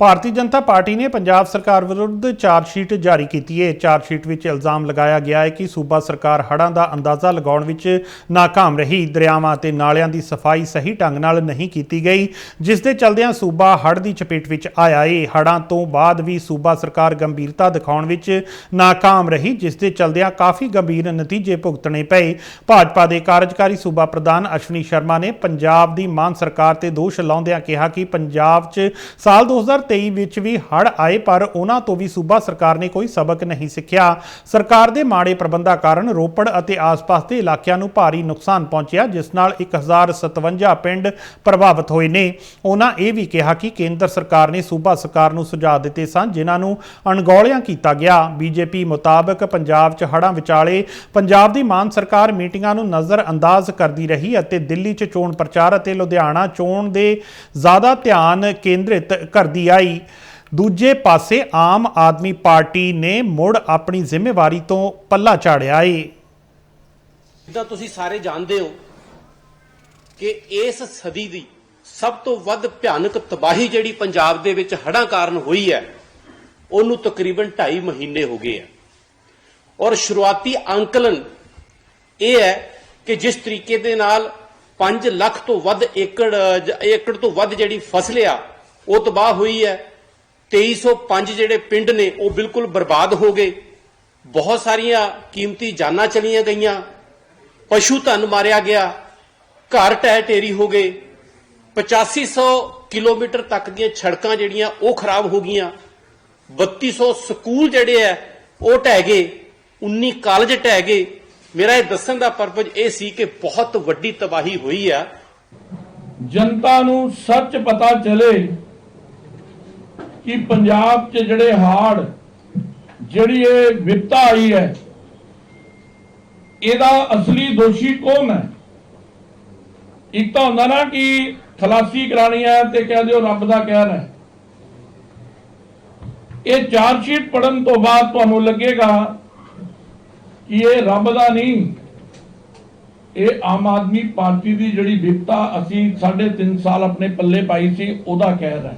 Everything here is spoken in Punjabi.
ਭਾਰਤੀ ਜਨਤਾ ਪਾਰਟੀ ਨੇ ਪੰਜਾਬ ਸਰਕਾਰ ਵਿਰੁੱਧ ਚਾਰਜ ਸ਼ੀਟ ਜਾਰੀ ਕੀਤੀ ਹੈ। ਚਾਰਜ ਸ਼ੀਟ ਵਿੱਚ ਇਲਜ਼ਾਮ ਲਗਾਇਆ ਗਿਆ ਹੈ ਕਿ ਸੂਬਾ ਸਰਕਾਰ ਹੜ੍ਹਾਂ ਦਾ ਅੰਦਾਜ਼ਾ ਲਗਾਉਣ ਵਿੱਚ ناਕਾਮ ਰਹੀ। ਦਰਿਆਵਾਂ ਅਤੇ ਨਾਲਿਆਂ ਦੀ ਸਫ਼ਾਈ ਸਹੀ ਢੰਗ ਨਾਲ ਨਹੀਂ ਕੀਤੀ ਗਈ, ਜਿਸ ਦੇ ਚੱਲਦਿਆਂ ਸੂਬਾ ਹੜ੍ਹ ਦੀ ਚਪੇਟ ਵਿੱਚ ਆਇਆ ਏ। ਹੜਾਂ ਤੋਂ ਬਾਅਦ ਵੀ ਸੂਬਾ ਸਰਕਾਰ ਗੰਭੀਰਤਾ ਦਿਖਾਉਣ ਵਿੱਚ ناਕਾਮ ਰਹੀ, ਜਿਸ ਦੇ ਚਲਦਿਆਂ ਕਾਫੀ ਗੰਭੀਰ ਨਤੀਜੇ ਭੁਗਤਣੇ ਪਏ। ਭਾਜਪਾ ਦੇ ਕਾਰਜਕਾਰੀ ਸੂਬਾ ਪ੍ਰਧਾਨ ਅਸ਼ਵਨੀ ਸ਼ਰਮਾ ਨੇ ਪੰਜਾਬ ਦੀ ਮਾਨ ਸਰਕਾਰ ਤੇ ਦੋਸ਼ ਲਾਉਂਦਿਆਂ ਕਿਹਾ ਕਿ ਪੰਜਾਬ 'ਚ ਸਾਲ 2000 2023 ਵਿੱਚ ਵੀ ਹੜ ਆਏ, ਪਰ ਉਹਨਾਂ ਤੋਂ ਵੀ ਸੂਬਾ ਸਰਕਾਰ ਨੇ ਕੋਈ ਸਬਕ ਨਹੀਂ ਸਿੱਖਿਆ। ਸਰਕਾਰ ਦੇ ਮਾੜੇ ਪ੍ਰਬੰਧਾਂ ਕਾਰਨ ਰੋਪੜ ਅਤੇ ਆਸ-ਪਾਸ ਦੇ ਇਲਾਕਿਆਂ ਨੂੰ ਭਾਰੀ ਨੁਕਸਾਨ ਪਹੁੰਚਿਆ, ਜਿਸ ਨਾਲ 1057 ਪਿੰਡ ਪ੍ਰਭਾਵਿਤ ਹੋਏ ਨੇ। ਉਹਨਾਂ ਇਹ ਵੀ ਕਿਹਾ ਕਿ ਕੇਂਦਰ ਸਰਕਾਰ ਨੇ ਸੂਬਾ ਸਰਕਾਰ ਨੂੰ ਸੁਝਾਅ ਦਿੱਤੇ ਸਨ, ਜਿਨ੍ਹਾਂ ਨੂੰ ਅਣਗੌਲਿਆਂ ਕੀਤਾ ਗਿਆ। ਬੀਜੇਪੀ ਮੁਤਾਬਕ ਪੰਜਾਬ 'ਚ ਹੜ੍ਹਾਂ ਵਿਚਾਲੇ ਪੰਜਾਬ ਦੀ ਮਾਨ ਸਰਕਾਰ ਮੀਟਿੰਗਾਂ ਨੂੰ ਨਜ਼ਰ ਅੰਦਾਜ਼ ਕਰਦੀ ਰਹੀ ਅਤੇ ਦਿੱਲੀ 'ਚ ਚੋਣ ਪ੍ਰਚਾਰ ਅਤੇ ਲੁਧਿਆਣਾ ਚੋਣ ਦੇ ਜ਼ਿਆਦਾ ਧਿਆਨ ਕੇਂਦਰਿਤ ਕਰਦੀ ਆਈ। ਦੂਜੇ ਪਾਸੇ ਆਮ ਆਦਮੀ ਪਾਰਟੀ ਨੇ ਮੁੜ ਆਪਣੀ ਜ਼ਿੰਮੇਵਾਰੀ ਤੋਂ ਪੱਲਾ ਝਾੜਿਆ ਏ। ਜਿੱਦਾਂ ਤੁਸੀਂ ਸਾਰੇ ਜਾਣਦੇ ਹੋ ਕਿ ਇਸ ਸਦੀ ਦੀ ਸਭ ਤੋਂ ਵੱਧ ਭਿਆਨਕ ਤਬਾਹੀ ਜਿਹੜੀ ਪੰਜਾਬ ਦੇ ਵਿੱਚ ਹੜਾਂ ਕਾਰਨ ਹੋਈ ਹੈ, ਉਹਨੂੰ ਤਕਰੀਬਨ 2.5 ਮਹੀਨੇ ਹੋ ਗਏ ਆ। ਔਰ ਸ਼ੁਰੂਆਤੀ ਅੰਕਲਨ ਇਹ ਹੈ ਕਿ ਜਿਸ ਤਰੀਕੇ ਦੇ ਨਾਲ 5 ਲੱਖ ਤੋਂ ਵੱਧ ਏਕੜ ਏਕੜ ਤੋਂ ਵੱਧ ਜਿਹੜੀ ਫਸਲ ਆ ਉਹ ਤਬਾਹ ਹੋਈ ਹੈ। 2305 ਜਿਹੜੇ ਪਿੰਡ ਨੇ, ਉਹ ਬਿਲਕੁਲ ਬਰਬਾਦ ਹੋ ਗਏ। ਬਹੁਤ ਸਾਰੀਆਂ ਕੀਮਤੀ ਜਾਨਾਂ ਚਲੀਆਂ ਗਈਆਂ। ਪਸ਼ੂ ਧਨ ਮਾਰਿਆ ਗਿਆ। ਘਰ ਟਹਿ ਢੇਰੀ ਹੋ ਗਏ। 8500 ਕਿਲੋਮੀਟਰ ਤੱਕ ਦੀਆਂ ਸੜਕਾਂ ਜਿਹੜੀਆਂ, ਉਹ ਖਰਾਬ ਹੋ ਗਈਆਂ। 3200 ਸਕੂਲ ਜਿਹੜੇ ਆ ਉਹ ਟਹਿ ਗਏ। 19 ਕਾਲਜ ਟਹਿ ਗਏ। ਮੇਰਾ ਇਹ ਦੱਸਣ ਦਾ ਪਰਪਸ ਇਹ ਸੀ ਕਿ ਬਹੁਤ ਵੱਡੀ ਤਬਾਹੀ ਹੋਈ ਆ। ਜਨਤਾ ਨੂੰ ਸੱਚ ਪਤਾ ਚਲੇ ਕਿ ਪੰਜਾਬ 'ਚ ਜਿਹੜੇ ਹਾੜ, ਜਿਹੜੀ ਇਹ ਵਿਪਤਾ ਆਈ ਹੈ, ਇਹਦਾ ਅਸਲੀ ਦੋਸ਼ੀ ਕੌਣ ਹੈ? ਇੱਕ ਤਾਂ ਹੁੰਦਾ ਨਾ ਕਿ ਖਲਾਸੀ ਕਰਾਣੀ ਹੈ ਤੇ ਕਹਿ ਦਿਓ ਰੱਬ ਦਾ ਕਹਿਰ ਹੈ। ਇਹ ਚਾਰਜ ਸ਼ੀਟ ਪੜਨ ਤੋਂ ਬਾਅਦ ਤੁਹਾਨੂੰ ਲੱਗੇਗਾ ਕਿ ਇਹ ਰੱਬ ਦਾ ਨਹੀਂ, ਇਹ ਆਮ ਆਦਮੀ ਪਾਰਟੀ ਦੀ ਜਿਹੜੀ ਵਿਪਤਾ ਅਸੀਂ 3.5 ਸਾਲ ਆਪਣੇ ਪੱਲੇ ਪਾਈ ਸੀ, ਉਹਦਾ ਕਹਿਰ ਹੈ।